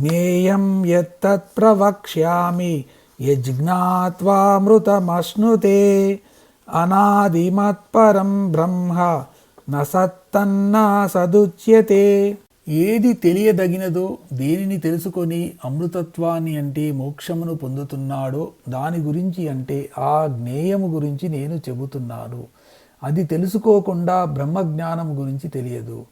జ్ఞేయం యత్తత్ ప్రవక్ష్యామి యజ్ఞాత్వామృతమశ్నుతే అనాదిమత్పరం బ్రహ్మ నసత్తన్నా సదుచ్యతే ఏది తెలియదగినదో దేనిని తెలుసుకొని అమృతత్వాన్ని అంటే మోక్షమును పొందుతున్నాడో దాని గురించి అంటే ఆ జ్ఞేయము గురించి నేను చెబుతున్నాను. అది తెలుసుకోకుండా బ్రహ్మజ్ఞానం గురించి తెలియదు.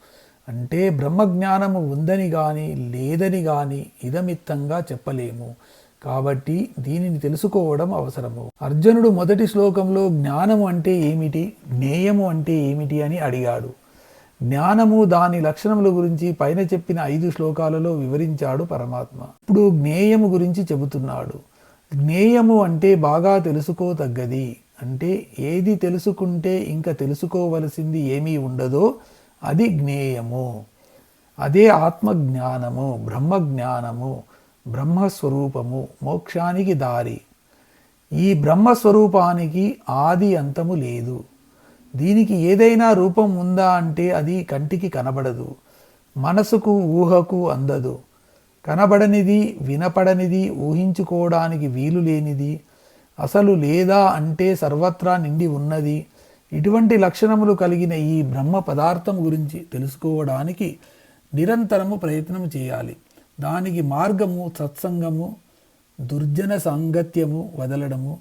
అంటే బ్రహ్మజ్ఞానము ఉందని కానీ లేదని కానీ ఇదమిత్తంగా చెప్పలేము. కాబట్టి దీనిని తెలుసుకోవడం అవసరము. అర్జునుడు మొదటి శ్లోకంలో జ్ఞానము అంటే ఏమిటి? జ్ఞేయము అంటే ఏమిటి అని అడిగాడు. జ్ఞానము దాని లక్షణముల గురించి పైన చెప్పిన ఐదు శ్లోకాలలో వివరించాడు పరమాత్మ. ఇప్పుడు జ్ఞేయము గురించి చెబుతున్నాడు. జ్ఞేయము అంటే బాగా తెలుసుకోతగ్గది. అంటే ఏది తెలుసుకుంటే ఇంకా తెలుసుకోవలసింది ఏమీ ఉండదో అది జ్ఞేయము అదే ఆత్మజ్ఞానము బ్రహ్మజ్ఞానము బ్రహ్మస్వరూపము మోక్షానికి దారి. ఈ బ్రహ్మస్వరూపానికి ఆది అంతము లేదు. దీనికి ఏదైనా రూపం ఉందా అంటే అది కంటికి కనబడదు. మనసుకు ఊహకు అందదు. కనబడనిది వినపడనిది ఊహించుకోవడానికి వీలు లేనిది అసలు లేదా అంటే సర్వత్రా నిండి ఉన్నది ఇటువంటి లక్షణములు కలిగిన ఈ బ్రహ్మ పదార్థం గురించి తెలుసుకోవడానికి నిరంతరము ప్రయత్నం చేయాలి. దానికి మార్గము సత్సంగము దుర్జన సాంగత్యము వదలడము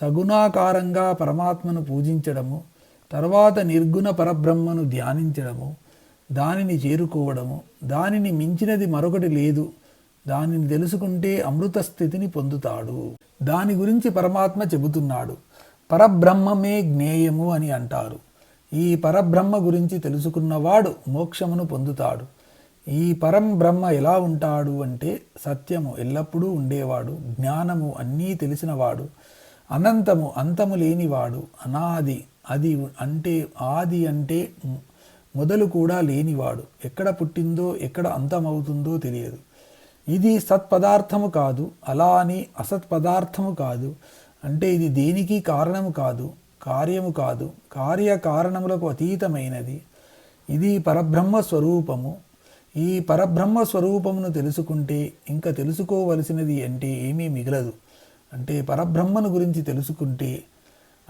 సగుణాకారంగా పరమాత్మను పూజించడము తర్వాత నిర్గుణ పరబ్రహ్మను ధ్యానించడము దానిని చేరుకోవడము దానిని మించినది మరొకటి లేదు దానిని తెలుసుకుంటే అమృత స్థితిని పొందుతాడు. దాని గురించి పరమాత్మ చెబుతున్నాడు. పరబ్రహ్మమే జ్ఞేయము అని అంటారు. ఈ పరబ్రహ్మ గురించి తెలుసుకున్నవాడు మోక్షమును పొందుతాడు. ఈ పరం బ్రహ్మ ఎలా ఉంటాడు అంటే సత్యము ఎల్లప్పుడూ ఉండేవాడు జ్ఞానము అన్నీ తెలిసినవాడు అనంతము అంతము లేనివాడు అనాది అది అంటే ఆది అంటే మొదలు కూడా లేనివాడు. ఎక్కడ పుట్టిందో ఎక్కడ అంతమవుతుందో తెలియదు. ఇది సత్పదార్థము కాదు అలా అని అసత్పదార్థము కాదు. అంటే ఇది దేనికి కారణము కాదు కార్యము కాదు. కార్యకారణములకు అతీతమైనది. ఇది పరబ్రహ్మ స్వరూపము. ఈ పరబ్రహ్మ స్వరూపమును తెలుసుకుంటే ఇంకా తెలుసుకోవలసినది అంటే ఏమీ మిగలదు. అంటే పరబ్రహ్మను గురించి తెలుసుకుంటే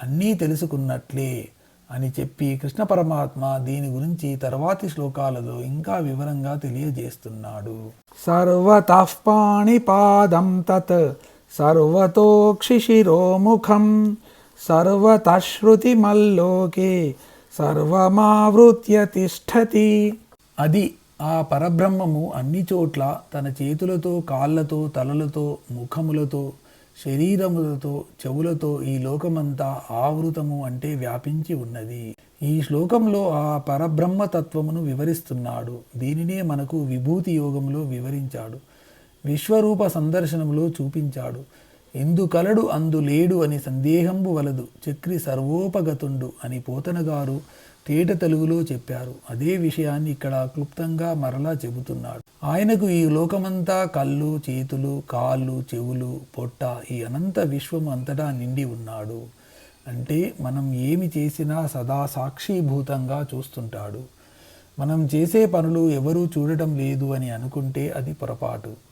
అన్నీ తెలుసుకున్నట్లే అని చెప్పి కృష్ణ పరమాత్మ దీని గురించి తర్వాతి శ్లోకాలలో ఇంకా వివరంగా తెలియజేస్తున్నాడు. సర్వతః పాణిపాదం తత్ సర్వతోక్షిశిరోముఖం సర్వతశ్రుతిమల్లోకే సర్వమావృత్య తిష్టతి. అది ఆ పరబ్రహ్మము అన్ని చోట్ల తన చేతులతో కాళ్ళతో తలలతో ముఖములతో శరీరములతో చెవులతో ఈ లోకమంతా ఆవృతము అంటే వ్యాపించి ఉన్నది. ఈ శ్లోకంలో ఆ పరబ్రహ్మ తత్వమును వివరిస్తున్నాడు. దీనినే మనకు విభూతి యోగంలో వివరించాడు. విశ్వరూప సందర్శనంలో చూపించాడు. ఎందుకలడు అందు లేడు అని సందేహంబు వలదు. చక్రి సర్వోపగతుండు అని పోతనగారు తేట తెలుగులో చెప్పారు. అదే విషయాన్ని ఇక్కడ క్లుప్తంగా మరలా చెబుతున్నాడు. ఆయనకు ఈ లోకమంతా కళ్ళు చేతులు కాళ్ళు చెవులు పొట్ట ఈ అనంత విశ్వం అంతటా నిండి ఉన్నాడు. అంటే మనం ఏమి చేసినా సదా సాక్షిభూతంగా చూస్తుంటాడు. మనం చేసే పనులు ఎవరూ చూడటం లేదు అని అనుకుంటే అది పొరపాటు.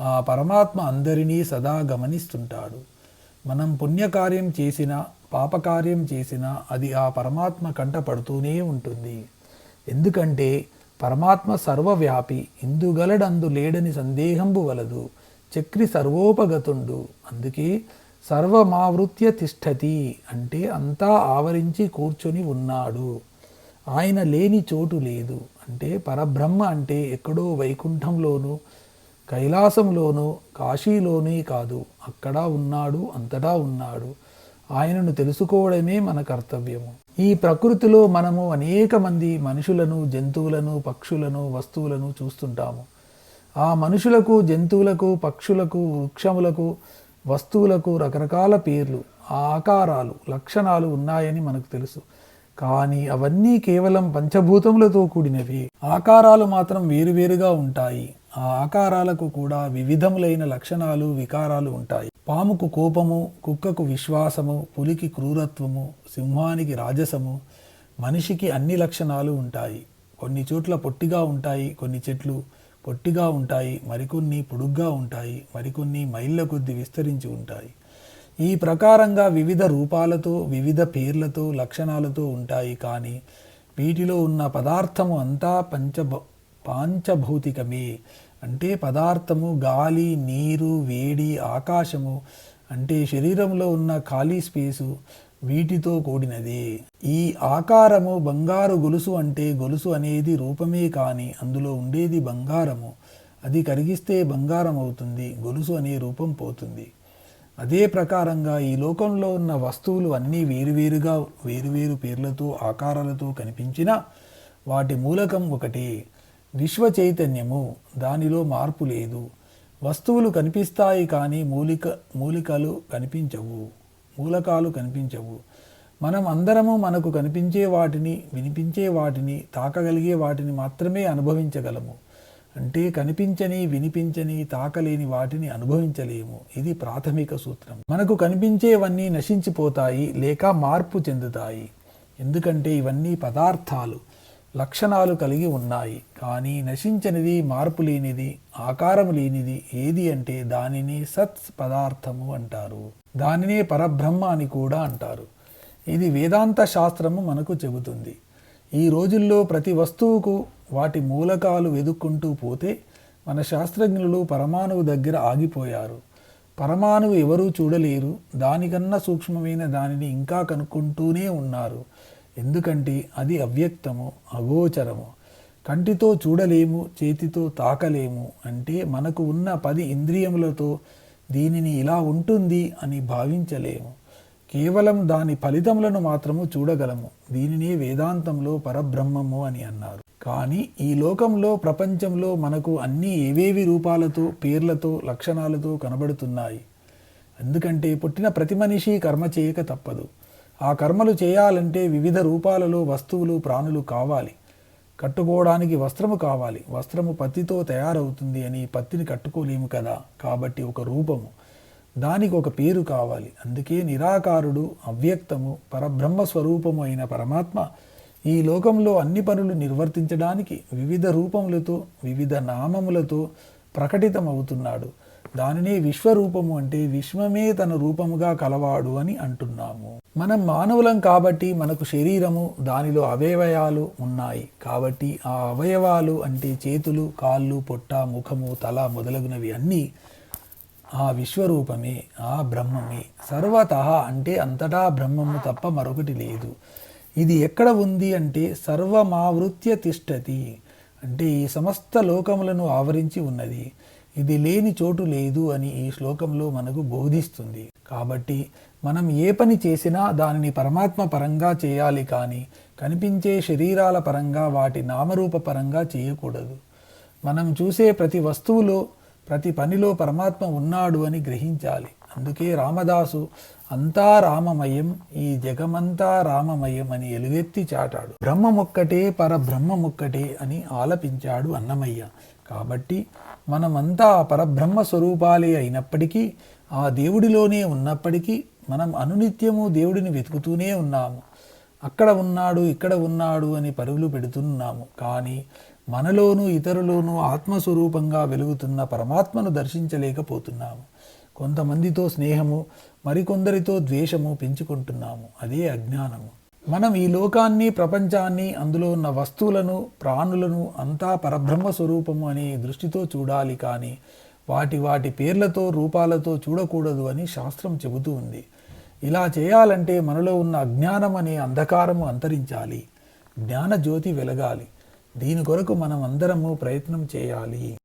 ఆ పరమాత్మ అందరినీ సదా గమనిస్తుంటాడు. మనం పుణ్యకార్యం చేసినా పాపకార్యం చేసినా అది ఆ పరమాత్మ కంట పడుతూనే ఉంటుంది. ఎందుకంటే పరమాత్మ సర్వవ్యాపి ఇందుగలడందు లేడని సందేహంబు వలదు చక్రి సర్వోపగతుండు. అందుకే సర్వమావృత్య తిష్టతి అంటే అంతా ఆవరించి కూర్చొని ఉన్నాడు. ఆయన లేని చోటు లేదు. అంటే పరబ్రహ్మ అంటే ఎక్కడో వైకుంఠంలోనూ కైలాసంలోనూ కాశీలోనే కాదు అక్కడ ఉన్నాడు అంతటా ఉన్నాడు. ఆయనను తెలుసుకోవడమే మన కర్తవ్యము. ఈ ప్రకృతిలో మనము అనేక మంది మనుషులను జంతువులను పక్షులను వస్తువులను చూస్తుంటాము. ఆ మనుషులకు జంతువులకు పక్షులకు వృక్షములకు వస్తువులకు రకరకాల పేర్లు ఆకారాలు లక్షణాలు ఉన్నాయని మనకు తెలుసు. కానీ అవన్నీ కేవలం పంచభూతములతో కూడినవి. ఆకారాలు మాత్రం వేరువేరుగా ఉంటాయి. ఆ ఆకారాలకు కూడా వివిధములైన లక్షణాలు వికారాలు ఉంటాయి. పాముకు కోపము కుక్కకు విశ్వాసము పులికి క్రూరత్వము సింహానికి రాజసము మనిషికి అన్ని లక్షణాలు ఉంటాయి. కొన్ని చోట్ల పొట్టిగా ఉంటాయి కొన్ని చెట్లు పొట్టిగా ఉంటాయి మరికొన్ని పొడుగ్గా ఉంటాయి మరికొన్ని మైళ్ళ కొద్ది విస్తరించి ఉంటాయి. ఈ ప్రకారంగా వివిధ రూపాలతో వివిధ పేర్లతో లక్షణాలతో ఉంటాయి. కానీ వీటిలో ఉన్న పదార్థము అంతా పంచ పాంచభౌతికమే. అంటే పదార్థము గాలి నీరు వేడి ఆకాశము అంటే శరీరంలో ఉన్న ఖాళీ స్పేసు వీటితో కూడినది. ఈ ఆకారము బంగారు గొలుసు అంటే గొలుసు అనేది రూపమే కాని అందులో ఉండేది బంగారము. అది కరిగిస్తే బంగారం అవుతుంది గొలుసు అనే రూపం పోతుంది. అదే ప్రకారంగా ఈ లోకంలో ఉన్న వస్తువులు అన్నీ వేరువేరుగా వేరువేరు పేర్లతో ఆకారాలతో కనిపించినా వాటి మూలకం ఒకటే. విశ్వ చైతన్యము దానిలో మార్పు లేదు. వస్తువులు కనిపిస్తాయి కానీ మూలిక మూలికలు కనిపించవు మూలకాలు కనిపించవు. మనం అందరము మనకు కనిపించే వాటిని వినిపించే వాటిని తాకగలిగే వాటిని మాత్రమే అనుభవించగలము. అంటే కనిపించని వినిపించని తాకలేని వాటిని అనుభవించలేము. ఇది ప్రాథమిక సూత్రం. మనకు కనిపించేవన్నీ నశించిపోతాయి లేక మార్పు చెందుతాయి. ఎందుకంటే ఇవన్నీ పదార్థాలు. లక్షణాలు కలిగి ఉన్నాయి. కానీ నశించనిది మార్పు లేనిది ఆకారము లేనిది ఏది అంటే దానిని సత్ పదార్థము అంటారు. దానినే పరబ్రహ్మ అని కూడా అంటారు. ఇది వేదాంత శాస్త్రము మనకు చెబుతుంది. ఈ రోజుల్లో ప్రతి వస్తువుకు వాటి మూలకాలు వెదుక్కుంటూ పోతే మన శాస్త్రజ్ఞులు పరమాణువు దగ్గర ఆగిపోయారు. పరమాణువు ఎవరూ చూడలేరు. దానికన్నా సూక్ష్మమైన దానిని ఇంకా కనుక్కుంటూనే ఉన్నారు. ఎందుకంటే అది అవ్యక్తము అగోచరము. కంటితో చూడలేము చేతితో తాకలేము అంటే మనకు ఉన్న పది ఇంద్రియములతో దీనిని ఇలా ఉంటుంది అని భావించలేము. కేవలం దాని ఫలితములను మాత్రము చూడగలము. దీనినే వేదాంతంలో పరబ్రహ్మము అని అన్నారు. కానీ ఈ లోకంలో ప్రపంచంలో మనకు అన్ని ఏవేవి రూపాలతో పేర్లతో లక్షణాలతో కనబడుతున్నాయి? ఎందుకంటే పుట్టిన ప్రతి మనిషి కర్మ చేయక తప్పదు. ఆ కర్మలు చేయాలంటే వివిధ రూపాలలో వస్తువులు ప్రాణులు కావాలి. కట్టుకోవడానికి వస్త్రము కావాలి. వస్త్రము పత్తితో తయారవుతుంది అని పత్తిని కట్టుకోలేము కదా. కాబట్టి ఒక రూపము. దానికి ఒక పేరు కావాలి. అందుకే నిరాకారుడు అవ్యక్తము పరబ్రహ్మ స్వరూపము అయిన పరమాత్మ ఈ లోకంలో అన్ని పనులు నిర్వర్తించడానికి వివిధ రూపములతో వివిధ నామములతో ప్రకటితమవుతున్నాడు. దానినే విశ్వరూపము అంటే విశ్వమే తన రూపముగా కలవాడు అని అంటున్నాము మనం మానవులం కాబట్టి మనకు శరీరము దానిలో అవయవయాలు ఉన్నాయి. కాబట్టి ఆ అవయవాలు అంటే చేతులు కాళ్ళు పొట్ట ముఖము తల మొదలగునవి అన్నీ ఆ విశ్వరూపమే ఆ బ్రహ్మమే. సర్వత అంటే అంతటా బ్రహ్మము తప్ప మరొకటి లేదు. ఇది ఎక్కడ ఉంది అంటే సర్వమావృత్య తిష్టతి. అంటే ఈ సమస్త లోకములను ఆవరించి ఉన్నది. ఇది లేని చోటు లేదు అని ఈ శ్లోకంలో మనకు బోధిస్తుంది. కాబట్టి మనం ఏ పని చేసినా దానిని పరమాత్మ పరంగా చేయాలి కానీ కనిపించే శరీరాల పరంగా వాటి నామరూప పరంగా చేయకూడదు. మనం చూసే ప్రతి వస్తువులో ప్రతి పనిలో పరమాత్మ ఉన్నాడు అని గ్రహించాలి. అందుకే రామదాసు అంతా రామమయం ఈ జగమంతా రామమయం అని ఎలుగెత్తి చాటాడు. బ్రహ్మమొక్కటే పరబ్రహ్మమొక్కటే అని ఆలపించాడు అన్నమయ్య. కాబట్టి మనమంతా పరబ్రహ్మ స్వరూపాలే అయినప్పటికీ ఆ దేవుడిలోనే ఉన్నప్పటికీ మనం అనునిత్యము దేవుడిని వెతుకుతూనే ఉన్నాము. అక్కడ ఉన్నాడు ఇక్కడ ఉన్నాడు అని పరుగులు పెడుతున్నాము. కానీ మనలోనూ ఇతరులోనూ ఆత్మస్వరూపంగా వెలుగుతున్న పరమాత్మను దర్శించలేకపోతున్నాము. కొంతమందితో స్నేహము మరికొందరితో ద్వేషము పెంచుకుంటున్నాము. అదే అజ్ఞానము. మనం ఈ లోకాన్ని ప్రపంచాన్ని అందులో ఉన్న వస్తువులను ప్రాణులను అంతా పరబ్రహ్మ స్వరూపము అనే దృష్టితో చూడాలి కానీ వాటి వాటి పేర్లతో రూపాలతో చూడకూడదు అని శాస్త్రం చెబుతూ ఉంది. ఇలా చేయాలంటే మనలో ఉన్న అజ్ఞానం అనే అంధకారము అంతరించాలి. జ్ఞాన జ్యోతి వెలగాలి. దీని కొరకు మనం అందరము ప్రయత్నం చేయాలి.